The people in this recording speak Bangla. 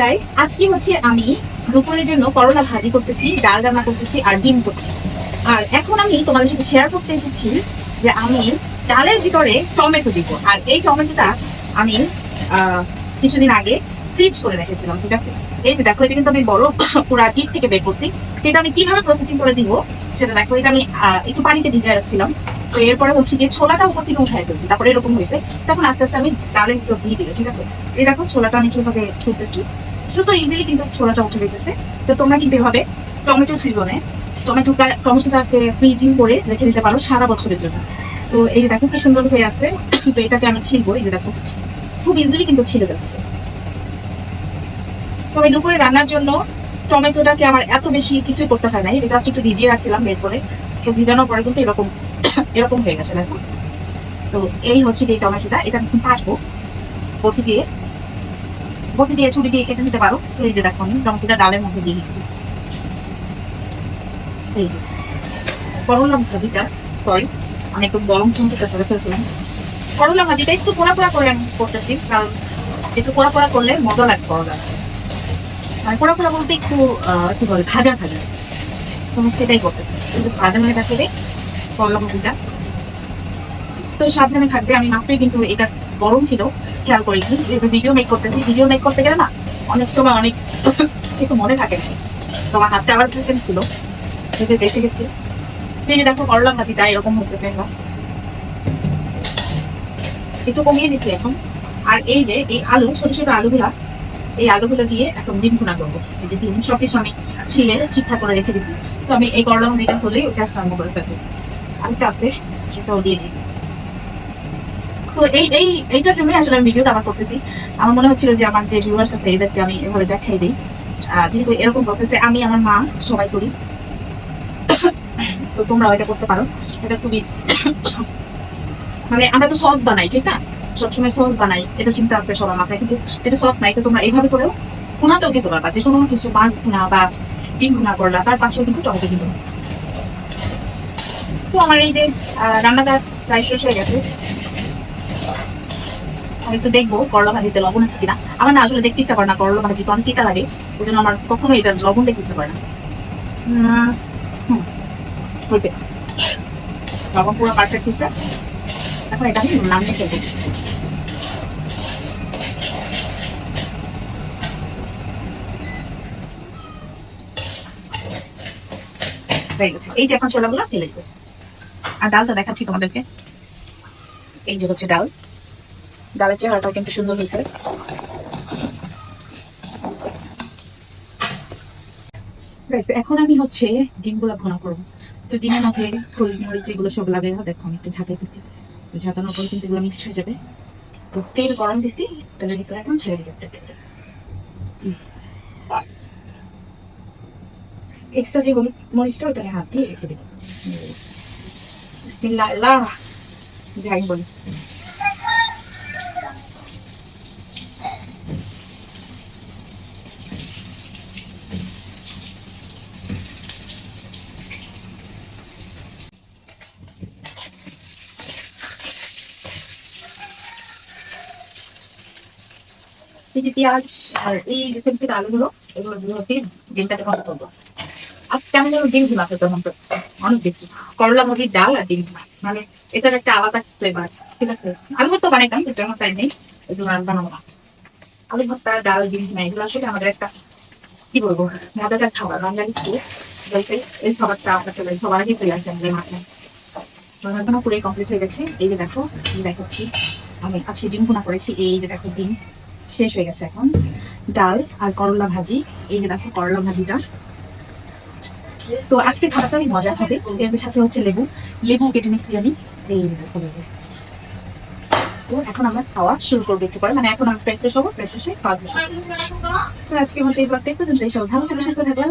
গাই আজকে হচ্ছে আমি দুপুরের জন্য করলা ভাজি করতেছি, ডাল রান্না করতেছি আর ডিম করতেছি। আর এখন আমি তোমাদের সাথে শেয়ার করতে এসেছি যে আমি ডালের ভিতরে টমেটো দিব। আর এই টমেটোটা আমি কিছুদিন আগে ফ্রিজ করে রেখেছিলাম, ঠিক আছে? এই যে দেখো, এটা কিন্তু আমি বড় পুরা ডিপ থেকে বের করছি। এটা আমি কীভাবে প্রসেসিং করে দিব সেটা দেখো এটা আমি একটু পানিতে ভিজিয়ে রাখছিলাম। তো এরপরে হচ্ছে গিয়ে ছোলাটা উপর থেকে উঠাই ফেলছি। তারপরে এরকম হয়েছে। তখন আস্তে আস্তে আমি ডালের ভিতর দিয়ে দিই ঠিক আছে? এই দেখো, ছোলাটা আমি কীভাবে ছুটতেছি। সুতো ইজিলি কিন্তু ছোলাটা উঠে যেতেছে। তো তোমরা কিন্তু এভাবে টমেটো সিজনে টমেটো টমেটোটাকে ফ্রিজিং করে রেখে দিতে পারো সারা বছরের জন্য। তো এই দেখো কি সুন্দর হয়ে আছে, তো এটাকে আমি ছিলবো, এই দেখো, খুব ইজিলি কিন্তু ছিলে যাচ্ছে। তো আমি দুপুরে রান্নার জন্য টমেটোটাকে আমার এত বেশি কিছু করতে হয় নাই জাস্ট একটু ভিজিয়ে রাখছিলাম বের করে তো ভিজানোর পরে কিন্তু এরকম এরকম হয়ে গেছে, দেখো। তো এই হচ্ছে এই টমেটোটা, এটা কাটবো, বটি দিয়ে। বটি দিয়ে ছুরি দিয়ে কেটে নিতে পারো। এই যে দেখো আমি টমেটোটা ডালের মধ্যে দিয়ে দিচ্ছি। এই একটু গরম করলা একটু পোড়া পোড়া আমি করতেছি একটু পোড়া করলে মজা লাগে মানে বলতে একটু কি বলে, ভাজা ভাজা। করতে কিন্তু ভাজা ভাজিটা তো সাবধানে থাকবে, আমি মাত্রই কিন্তু এটা গরম ছিল, খেয়াল করি ভিডিও মেক করতেছি ভিডিও মেক করতে গেলে না, অনেক সময় অনেক কিছু মনে থাকে। না তোমার হাতে আবার ছিল দেখে দেখে যে দেখো করলা ভাজিটা, এরকম হচ্ছে যেন একটু কমিয়ে দিচ্ছি এখন। আর এই যে, এই আলু, ছোট ছোট আলুগুলা, এই আলুগুলো দিয়ে এখন ডিম ভুনা করব। এই যে ডিম, সবকিছু আমি ছিলে, ঠিকঠাক করে রেখে দিছি। তো আমি এই করলা ভাজিটা হলেই ওটা একটা রান্না করে ফেলব। আরেকটা আছে, সেটাও দিয়ে দিই। তো এই এই, এইটার জন্যই আসলে আমি ভিডিওটা আবার করতেছি। আমার মনে হচ্ছিল যে আমার যে ভিউয়ার্স আছে, এদেরকে আমি এভাবে দেখাই দিই। যেহেতু এরকম প্রসেসে আমি আমার মা, সবাই করি। তো তোমরাও এটা করতে পারো। এটা খুবই মানে আমরা তো সস বানাই, ঠিক না? সবসময় সস বানাই, এটা চিন্তা আছে সবার মাথায়। কিন্তু এটা সস নাই, তো তোমরা এইভাবে করেও ভুনাতেও খেতে পারবা। যে কোনো কিছু, মাছ ভুনা বা ডিম ভুনা করলা, তার পাশেও কিন্তু টমেটো কিন্তু। তো আমার এই যে রান্নাটা প্রায় শেষ হয়ে গেছে। আমি একটু দেখব করলা ভাজিতে লবণ আছে কিনা। আমার না আসলে দেখতে ইচ্ছা করে না করলা ভাজি তিতা লাগে, ওই জন্য আমার কখনো এটা লবণ দেখতে ইচ্ছা করে না। লবণ পুরো পারফেক্ট তিতা। এখন এটা আমি এই যে এখন ছোলাগুলো ফেলে দেবো। আর ডালটা দেখাচ্ছি তোমাদেরকে। এই যে হচ্ছে ডাল। ডালের চেহারাটাও কিন্তু সুন্দর হয়েছে। এখন আমি হচ্ছে ডিমগুলো ঘন করব। তো ডিমের মধ্যে খোল মরিচ এগুলো সব লাগাই দেখো আমি একটু ঝাঁকাইতেছি তো ঝাঁকানোর পর কিন্তু এগুলো মিক্সড হয়ে যাবে। তো তেল গরম দিছি তেলের ভিতরে এখন ছেড়ে দিতে এক্সট্রা যে মরিচটা ওটা আমি হাত দিয়ে রেখে দেবো। যাই বলি। যে পেঁয়াজ আর এই যে তেল আলুগুলো এগুলো দিয়ে ডিমটাকে ভালো করব। আর কেমন যেন ডিম হবে অনেক বেশি। করলা মুরগির ডাল আর ডিম মানে এটার একটা আলাদা ফ্লেভার ঠিক আছে? আলু ভর্তা বানাইতাম আমার টাইম নেই এগুলো বানাবো না। আলু ভর্তা, ডাল ডিম ভুনা এগুলো আসলে আমাদের একটা, কি বলব মজাদার খাবার। বাঙালি বলতে এই খাবারটা আমরা চলে সবার আগে চলে আমাদের মাথায় রান্না পুরোই কমপ্লিট হয়ে গেছে। এই যে দেখো দেখাচ্ছি, আমি আজকে ডিম ভুনা করেছি, এই যে দেখো ডিম। শেষ হয়ে গেছে এখন। ডাল আর করলা ভাজি, এই যে দেখো করলা ভাজিটা। তো আজকে খাবারটা আমি মজা হবে। এর সাথে হচ্ছে লেবু। লেবু কেটে নিচ্ছি আমি। এই লেবু। তো এখন আমরা খাওয়া শুরু করব একটু পরে। মানে এখন আমি ফ্রেশ ফ্রেশ হব ফ্রেশ হয়ে খাওয়া করব। আজকের মতো এই সব ভালো থাকবে সুস্থ থাকবেন